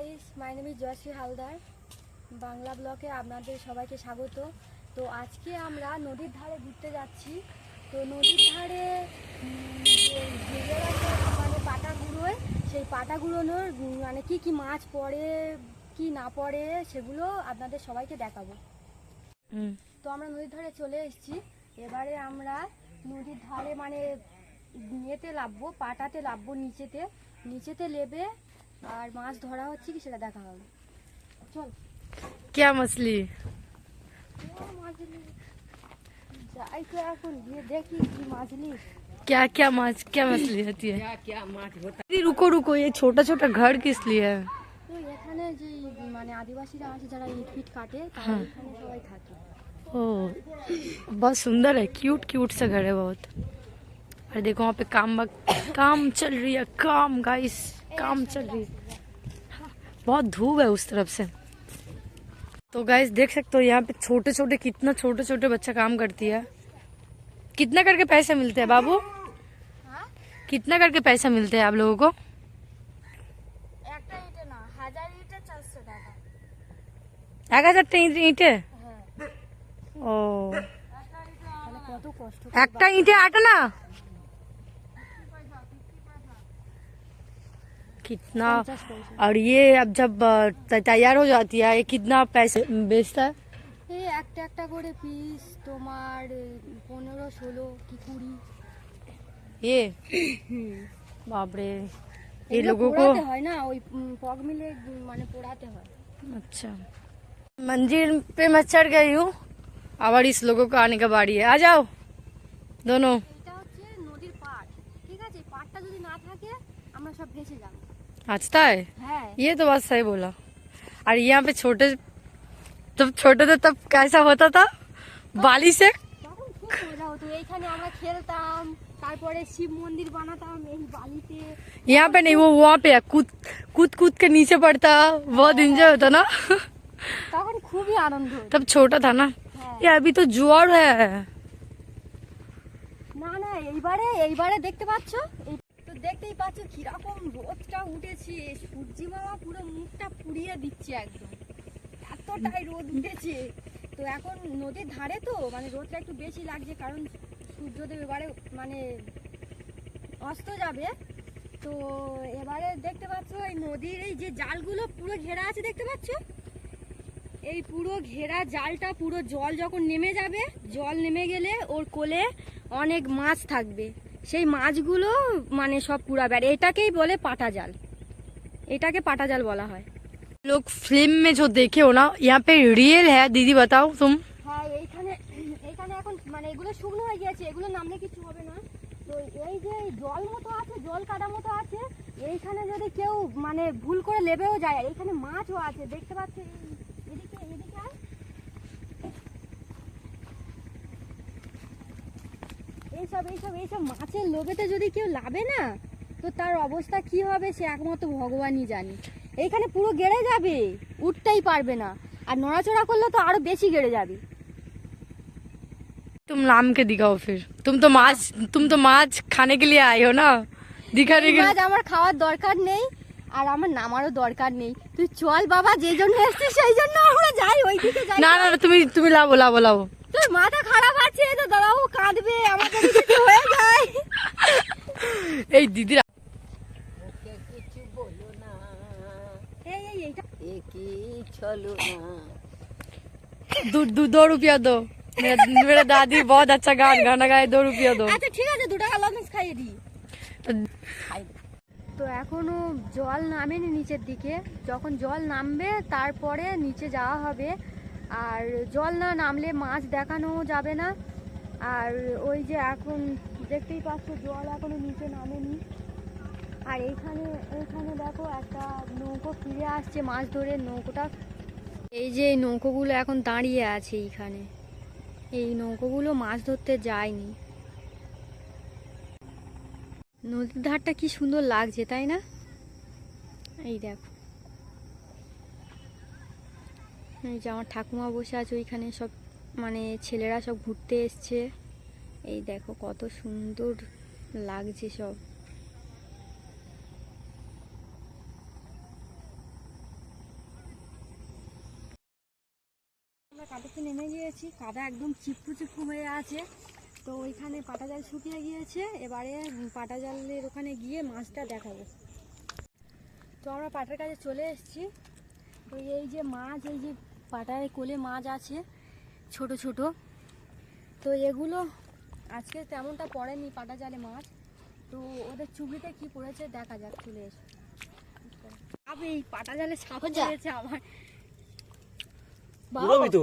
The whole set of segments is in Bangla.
Guys my name is Jayashree Haldar Bangla ব্লকে আপনাদের সবাইকে স্বাগত। তো আজকে আমরা নদীর ধারে ঘুরতে যাচ্ছি। তো নদীর ধারে মানে পাটা গুঁড়োয় সেই পাটা গুঁড়োনোর মানে কি কি মাছ পড়ে কি না পড়ে সেগুলো আপনাদের সবাইকে দেখাবো। তো আমরা নদীর ধারে চলে এসেছি। এবারে আমরা নদীর ধারে মানে ইয়েতে লাভবো পাটাতে লাভবো নিচেতে। নিচেতে লেবে আর মাছ ধরা হচ্ছে কি সেটা দেখা হবে চল क्या मछली ও মাছলি যাই তো এখন গিয়ে দেখি কি মাছলি क्या क्या माछ क्या मछली होती है दीदी, रुको रुको ये छोटा छोटा घर किस लिए है তো এখানে যে মানে আদিবাসীরা আছে যারা ইট ফিট কাটে তারা হ্যাঁ। এখানে সবাই থাকে ओ बहुत सुंदर है क्यूट क्यूट सा घर है बहुत और देखो वहाँ पे काम काम चल रही है काम गाइस काम चल रही है बहुत धूप है उस तरफ से तो गाइस देख सकते हो यहाँ पे छोटे छोटे कितना छोटे छोटे बच्चा काम करती है कितना करके पैसे मिलते हैं बाबू হ্যাঁ कितना करके पैसा मिलते हैं आप लोगों को একটা ইটে না হাজার ইটে চারশো টাকা এক হাজার ইঁটে হ্যাঁ ও তাহলে কত কষ্ট একটা ईंटे आटा ना कितना পঞ্চাশ পয়সা और ये अब जब अ, त- तैयार हो जाती है ये कितना पैसे बेचता है এই একটা একটা করে পিস তোমার পনেরো ষোলো কি কুড়ি ये बाप रे ये এগুলো लोगों को পোড়াতে হয় না ওই উম, পগ মিলে উম, মানে পোড়াতে হয় अच्छा मंजिल पे मैं चढ़ गई हूँ अब इस लोगों को आने का बारी है आ जाओ दोनों এটা হচ্ছে নদীর পাড় ঠিক আছে এই পাড়টা যদি না থাকে আমরা সব ভেসে যাবো अच्छा है হ্যাঁ ये तो बात सही बोला और यहाँ पे छोटे तब छोटे थे तब कैसा होता था बाली से তখন খুব মজা হতো এইখানে আমরা খেলতাম তারপরে শিব মন্দির বানাতাম এই বালিতে यहाँ पे नहीं वो वहाँ पे है कूद कूद कूद के नीचे पड़ता बहुत एंजॉय होता ना তখন খুবই আনন্দ হতো तब छोटा था ना হ্যাঁ ये अभी तो जुआर है না না এইবারে এইবারে দেখতে পাচ্ছ এই তো দেখতেই পাচ্ছ কীরকম রোদটা উঠেছে। সূর্যি পুরো মুখটা পুড়িয়ে দিচ্ছে একদম। এতটাই রোদ উঠেছে। তো এখন নদীর ধারে তো মানে রোদটা একটু বেশি লাগছে কারণ সূর্যদেব এবারে মানে অস্ত যাবে। তো এবারে দেখতে পাচ্ছ এই নদীর এই যে জালগুলো পুরো ঘেরা আছে, দেখতে পাচ্ছ? এই পুরো ঘেরা জালটা, পুরো জল যখন নেমে যাবে, জল নেমে গেলে ওর কোলে অনেক মাছ থাকবে। সেই মাছগুলো মানে সব পুরাবে আর এটাকেই বলে পাটা জাল এটাকে পাটা জাল বলা হয় लोग फिल्म में जो देखे हो ना यहाँ पे रियल है दीदी बताओ तुम হ্যাঁ এইখানে এইখানে এখন মানে এগুলো শুকনো হয়ে গেছে এগুলো নামলে কিছু হবে না তো এই যে জল মতো আছে জল কাদা মতো আছে এইখানে যদি কেউ মানে ভুল করে লেবেও যায় আর এইখানে মাছও আছে দেখতে পাচ্ছে এইসব এইসব এইসব মাছের লোভেতে যদি কেউ লাভে না তো তার অবস্থা কি হবে সে একমাত্র ভগবানই জানে এইখানে পুরো গেড়ে যাবে উঠতেই পারবে না আর নড়াচড়া করলে তো আরো বেশি গেড়ে যাবে तुम नाम के दिखाओ फिर तुम तो माछ तुम तो माछ खाने के लिए आए हो ना दिखाने এই के মাছ আমার খাওয়ার দরকার নেই আর আমার নামারও দরকার নেই তুই চল বাবা যে জন্য এসছিস সেই জন্য আমরা যাই ওইদিকে যাই না না না তুমি তুমি লাবো লাবো লাবো তোর মাথা খারাপ আছে তো দাদাও কাঁদবে আমাদের যদি কিছু হয়ে যায় এই দিদিরা এই এই এইটা दो दो दो रुपया दो मेरा मेरा दादी बहुत अच्छा गान गाना गाए दो रुपया दो আচ্ছা ঠিক আছে দু টাকা লজেন্স খাইয়ে দিই तो তো এখনো জল নামেনি নিচের দিকে যখন জল নামবে তারপরে নিচে যাওয়া হবে আর জল না নামলে মাছ দেখানো যাবে না। আর ওই যে এখন দেখতেই পাচ্ছ, জল এখনও নিচে নামেনি। আর এইখানে এইখানে দেখো একটা নৌকো ফিরে আসছে, মাছ ধরে নৌকোটা। এই যে এই নৌকোগুলো এখন দাঁড়িয়ে আছে এইখানে। এই নৌকোগুলো মাছ ধরতে যায়নি। নদীর ধারটা কি সুন্দর লাগছে, তাই না? এই দেখো। এই যে আমার ঠাকুমা বসে আছে ওইখানে সব মানে ছেলেরা সব ঘুরতে এসছে। এই দেখো কত সুন্দর লাগছে সব। আমরা কাদাতে নেমে গিয়েছি, কাদা একদম চিপকু চিপু হয়ে আছে। তো ওইখানে পাটা জাল শুকিয়ে গিয়েছে, এবারে পাটা জালের ওখানে গিয়ে মাছটা দেখাবো। তো আমরা পাটার কাছে চলে এসেছি। তো এই যে মাছ, এই যে পাটায় কোলে মাছ আছে ছোট ছোট। তো এগুলো আজকে তেমনটা পড়েনি পাটা জালে মাছ। তো ওদের চুবড়িতে কি পড়েছে দেখা যাক চলে এসে। আবে এই পাটা জালে সাপ। পড়েছে আমার। পুরোবি তো।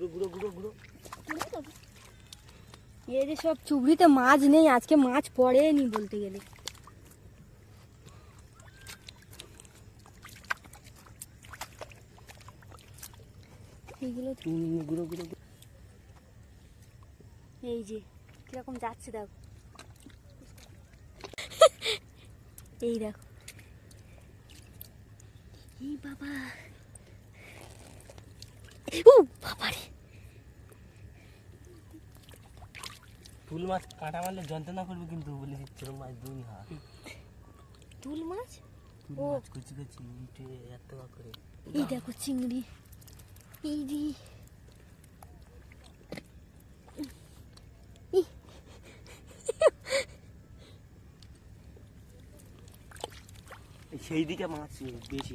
গুঁড়ো গুঁড়ো গুঁড়ো গুঁড়ো এই যে সব চুবড়িতে মাছ নেই আজকে মাছ পড়েনি বলতে গেলে। এইগুলো গুঁড়ো গুঁড়ো এই যে কীরকম যাচ্ছে দেখো। এই দেখো। এই বাবা। উ বাবা রে। ফুল মাছ কাঁটা মারলে যন্ত্রণা করবে কিন্তু বলে দিচ্ছিল মাছ দুই হাত। তুল মাছ? ও। কুচি কুচি এত করে। এই দেখো চিংড়ি। এই সেই দিকে মাছ বেশি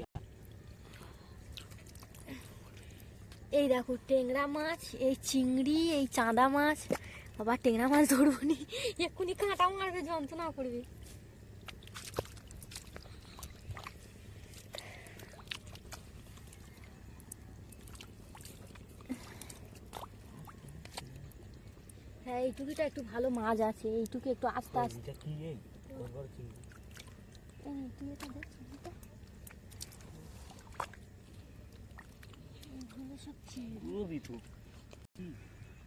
এই দেখো টেংরা মাছ এই চিংড়ি এই চাঁদা মাছ। আবার টেংরা মাছ ধরবো নি। এক্ষুনি কাঁটা মারবে যন্ত্রণা করবে। হ্যাঁ এইটুকুটা একটু ভালো মাছ আছে এইটুকু একটু আস্তে আস্তে। কি এই? এই, তুই এটা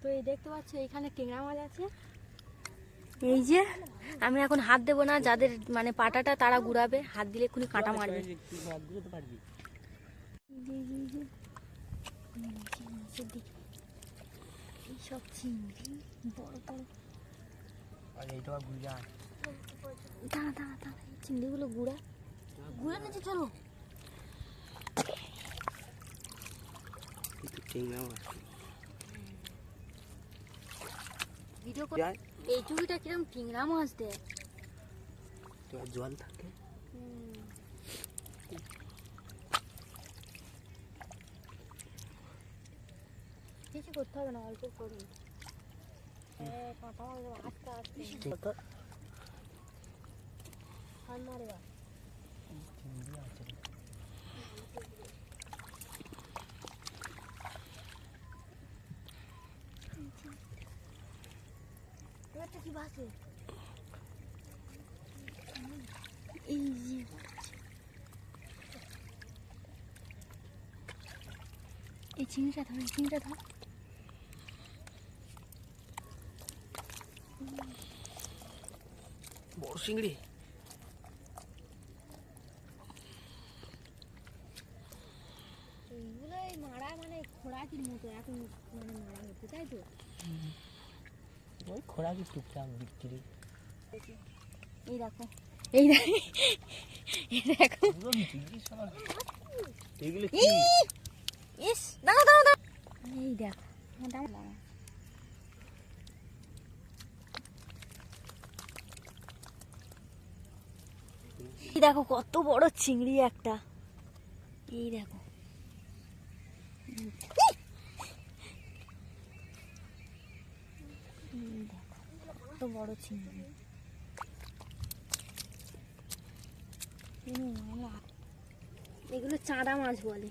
তো এই দেখতে পাচ্ছ এখানে টেংরা মাছ আছে। এই যে আমি এখন হাত দেবো না যাদের মানে পাটাটা তারা গুড়াবে হাত দিলে এক্ষুনি কাঁটা মারবে। এই এই এই। এই নিচের দিকে। এই সব চিংড়ি বড় বড় আর এইটা গুড়ি দাঁড়া দাঁড়া দাঁড়া এই চিংড়িগুলো গুড়া। গুড়া নিচে চলো। একটু টেংরা মাছ ভিডিও করে এই চুড়িটা কিরম টিংরা মাছ দেয়? জল থাকে? কিছু করতে হবে না অল্প করি? আস্তে আস্তে হান মারে এবারটা কি বাসে এই যে এই চিংড়িটা ধর বড় চিংড়ি এইগুলো এই মারা মানে খোরাকির মতো এখন মানে মারা হচ্ছে তাই তো? ওই খোরাকি টুকটাক বিক্রি। এই দেখো এই দেখো এই দেখো পুরোবি চিংড়ি সব এগুলো কি ইস দাঁড়া দাঁড়া দাঁড়া এই দেখো কত বড় চিংড়ি একটা। এই দেখো। কত বড় চিংড়ি। এগুলো চাঁদা মাছ বলে।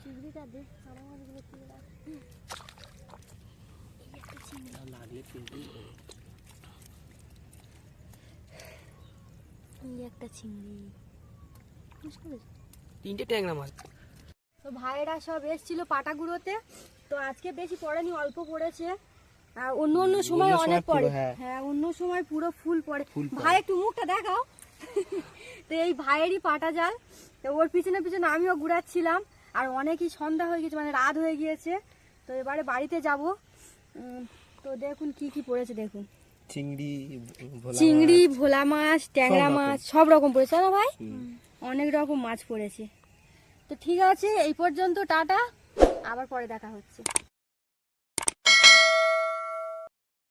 চিংড়িটা বেশ চাঁদা মাছগুলো একটা চিংড়ি। লাগলে কিন্তু এই একটা চিংড়ি। তিনটে ট্যাংরা মাছ। তো ভাইয়েরা সব এসেছিল পাটাগুড়োতে। তো আজকে বেশি পড়েনি অল্প পড়েছে। আর অন্য অন্য সময় অনেক পড়ে। হ্যাঁ। হ্যাঁ অন্য সময় পুরো ফুল পড়ে। ফুল পড়ে। ভাই একটু মুখটা দেখাও। তো এই ভাইয়েরই পাটা জাল। তো ওর পিছনে পিছনে আমিও ঘুরাচ্ছিলাম। আর অনেকই সন্ধ্যা হয়ে গেছে মানে রাত হয়ে গিয়েছে। তো এবারে বাড়িতে যাব। তো দেখুন কি কি পড়েছে দেখুন। চিংড়ি ভোলা চিংড়ি ভোলা মাছ ট্যাংরা মাছ সব রকম পড়েছে না ভাই? অনেক রকম মাছ পড়েছে। তো ঠিক আছে এই পর্যন্ত টাটা। আবার পরে দেখা হচ্ছে।